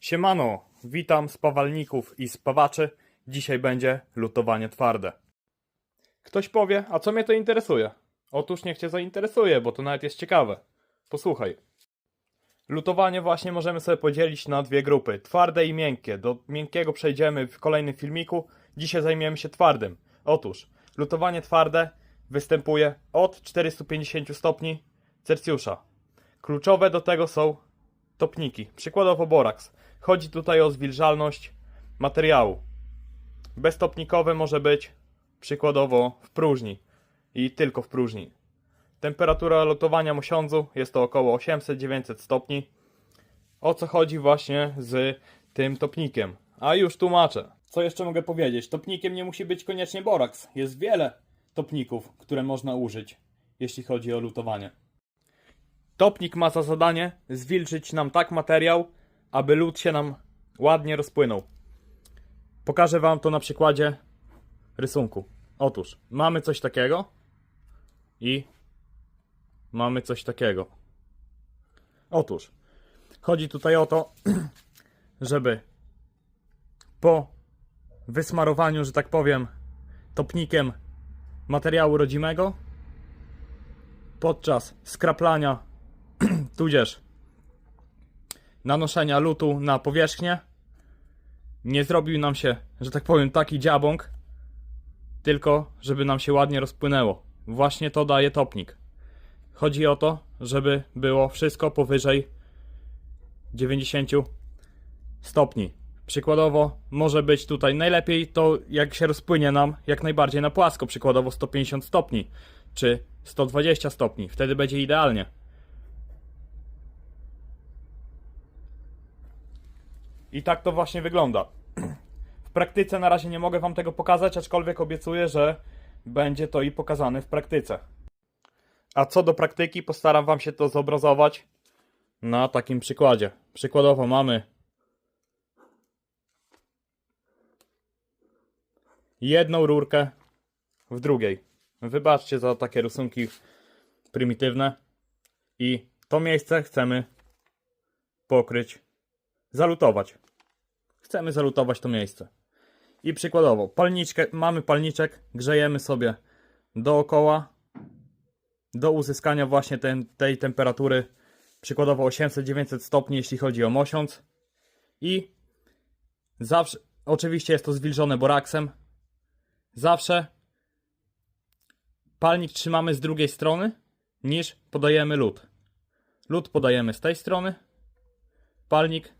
Siemano, witam spawalników i spawaczy. Dzisiaj będzie lutowanie twarde. Ktoś powie, a co mnie to interesuje? Otóż niech cię zainteresuje, bo to nawet jest ciekawe. Posłuchaj. Lutowanie właśnie możemy sobie podzielić na dwie grupy, twarde i miękkie. Do miękkiego przejdziemy w kolejnym filmiku. Dzisiaj zajmiemy się twardym. Otóż, lutowanie twarde występuje od 450 stopni Celsjusza. Kluczowe do tego są topniki, przykładowo boraks. Chodzi tutaj o zwilżalność materiału. Beztopnikowe może być przykładowo w próżni i tylko w próżni. Temperatura lotowania mosiądzu jest to około 800-900 stopni. O co chodzi właśnie z tym topnikiem? A już tłumaczę. Co jeszcze mogę powiedzieć? Topnikiem nie musi być koniecznie boraks. Jest wiele topników, które można użyć, jeśli chodzi o lutowanie. Topnik ma za zadanie zwilżyć nam tak materiał, aby lód się nam ładnie rozpłynął. Pokażę Wam to na przykładzie rysunku. Otóż mamy coś takiego i mamy coś takiego. Otóż chodzi tutaj o to, żeby po wysmarowaniu, że tak powiem, topnikiem materiału rodzimego podczas skraplania tudzież nanoszenia lutu na powierzchnię nie zrobił nam się, że tak powiem, taki dziabąk, tylko żeby nam się ładnie rozpłynęło. Właśnie to daje topnik. Chodzi o to, żeby było wszystko powyżej 90 stopni. Przykładowo może być tutaj najlepiej to jak się rozpłynie nam jak najbardziej na płasko, przykładowo 150 stopni czy 120 stopni. Wtedy będzie idealnie. I tak to właśnie wygląda. W praktyce na razie nie mogę Wam tego pokazać, aczkolwiek obiecuję, że będzie to i pokazane w praktyce. A co do praktyki, postaram Wam się to zobrazować na takim przykładzie. Przykładowo mamy jedną rurkę w drugiej. Wybaczcie za takie rysunki prymitywne. I to miejsce chcemy pokryć zalutować. Chcemy zalutować to miejsce. I przykładowo, palniczkę, mamy palniczek, grzejemy sobie dookoła do uzyskania właśnie ten, tej temperatury, przykładowo 800-900 stopni, jeśli chodzi o mosiąc. I zawsze, oczywiście jest to zwilżone boraksem, zawsze palnik trzymamy z drugiej strony niż podajemy lód. Lód podajemy z tej strony, palnik